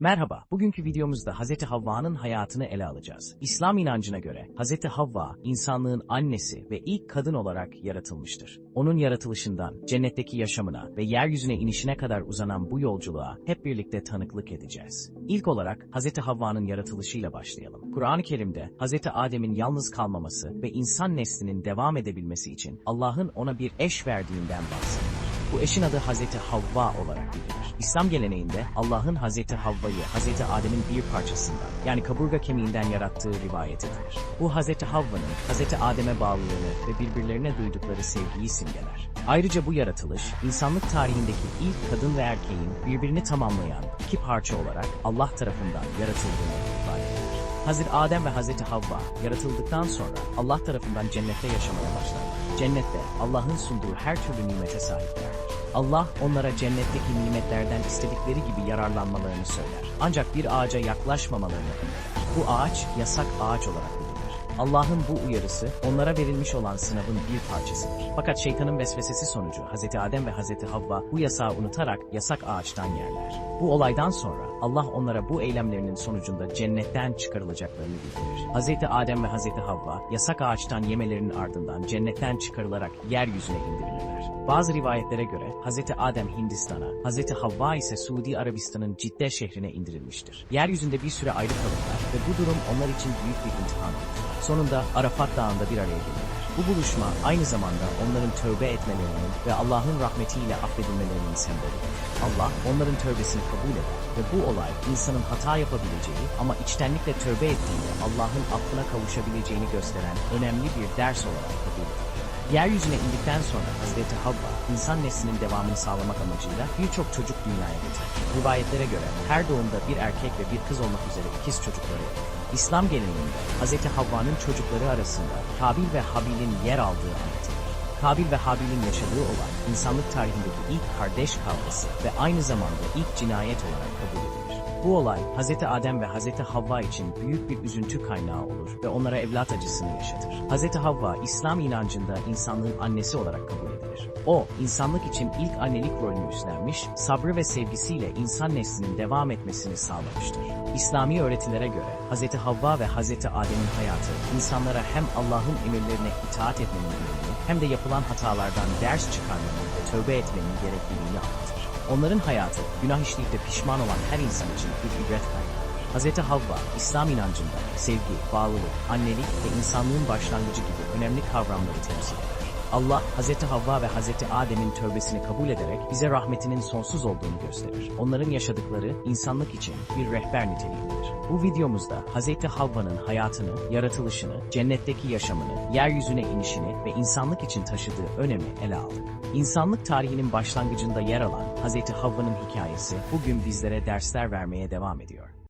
Merhaba, bugünkü videomuzda Hz. Havva'nın hayatını ele alacağız. İslam inancına göre Hz. Havva, insanlığın annesi ve ilk kadın olarak yaratılmıştır. Onun yaratılışından, cennetteki yaşamına ve yeryüzüne inişine kadar uzanan bu yolculuğa hep birlikte tanıklık edeceğiz. İlk olarak Hz. Havva'nın yaratılışıyla başlayalım. Kur'an-ı Kerim'de Hz. Adem'in yalnız kalmaması ve insan neslinin devam edebilmesi için Allah'ın ona bir eş verdiğinden bahsedilir. Bu eşin adı Hazreti Havva olarak bilinir. İslam geleneğinde Allah'ın Hazreti Havva'yı Hazreti Adem'in bir parçasından yani kaburga kemiğinden yarattığı rivayet edilir. Bu Hazreti Havva'nın Hazreti Adem'e bağlılığını ve birbirlerine duydukları sevgiyi simgeler. Ayrıca bu yaratılış, insanlık tarihindeki ilk kadın ve erkeğin birbirini tamamlayan iki parça olarak Allah tarafından yaratıldığını ifade edilir. Hazreti Adem ve Hazreti Havva yaratıldıktan sonra Allah tarafından cennette yaşamaya başlarlar. Cennette Allah'ın sunduğu her türlü nimete sahiplerdir. Allah onlara cennetteki nimetlerden istedikleri gibi yararlanmalarını söyler. Ancak bir ağaca yaklaşmamalarını. Bu ağaç yasak ağaç olarak. Allah'ın bu uyarısı onlara verilmiş olan sınavın bir parçasıdır. Fakat şeytanın vesvesesi sonucu Hz. Adem ve Hz. Havva bu yasağı unutarak yasak ağaçtan yerler. Bu olaydan sonra Allah onlara bu eylemlerinin sonucunda cennetten çıkarılacaklarını bildirir. Hz. Adem ve Hz. Havva yasak ağaçtan yemelerinin ardından cennetten çıkarılarak yeryüzüne indirilirler. Bazı rivayetlere göre Hz. Adem Hindistan'a, Hz. Havva ise Suudi Arabistan'ın Cidde şehrine indirilmiştir. Yeryüzünde bir süre ayrı kalırlar ve bu durum onlar için büyük bir imtihan olur. Sonunda Arafat Dağı'nda bir araya gelirler. Bu buluşma aynı zamanda onların tövbe etmelerinin ve Allah'ın rahmetiyle affedilmelerinin sembolüdür. Allah onların tövbesini kabul eder ve bu olay insanın hata yapabileceği ama içtenlikle tövbe ettiğinde Allah'ın affına kavuşabileceğini gösteren önemli bir ders olarak kabul edilir. Yeryüzüne indikten sonra Hazreti Havva, insan neslinin devamını sağlamak amacıyla birçok çocuk dünyaya getirir. Rivayetlere göre her doğumda bir erkek ve bir kız olmak üzere ikiz çocukları olur. İslam geleneğinde Hazreti Havva'nın çocukları arasında Kabil ve Habil'in yer aldığı anlatılır. Kabil ve Habil'in yaşadığı olay, insanlık tarihindeki ilk kardeş kavgası ve aynı zamanda ilk cinayet olarak kabul edilir. Bu olay, Hz. Adem ve Hz. Havva için büyük bir üzüntü kaynağı olur ve onlara evlat acısını yaşatır. Hz. Havva, İslam inancında insanlığın annesi olarak kabul edilir. O, insanlık için ilk annelik rolünü üstlenmiş, sabrı ve sevgisiyle insan neslinin devam etmesini sağlamıştır. İslami öğretilere göre Hz. Havva ve Hz. Adem'in hayatı, insanlara hem Allah'ın emirlerine itaat etmenin önemini, hem de yapılan hatalardan ders çıkarmanın ve tövbe etmenin gerekliliğini anlatır. Onların hayatı, günah işleyip pişman olan her insan için bir ibret kaynağıdır. Hz. Havva, İslam inancında sevgi, bağlılık, annelik ve insanlığın başlangıcı gibi önemli kavramları temsil eder. Allah, Hz. Havva ve Hz. Adem'in tövbesini kabul ederek bize rahmetinin sonsuz olduğunu gösterir. Onların yaşadıkları insanlık için bir rehber niteliğindedir. Bu videomuzda Hz. Havva'nın hayatını, yaratılışını, cennetteki yaşamını, yeryüzüne inişini ve insanlık için taşıdığı önemi ele aldık. İnsanlık tarihinin başlangıcında yer alan Hz. Havva'nın hikayesi bugün bizlere dersler vermeye devam ediyor.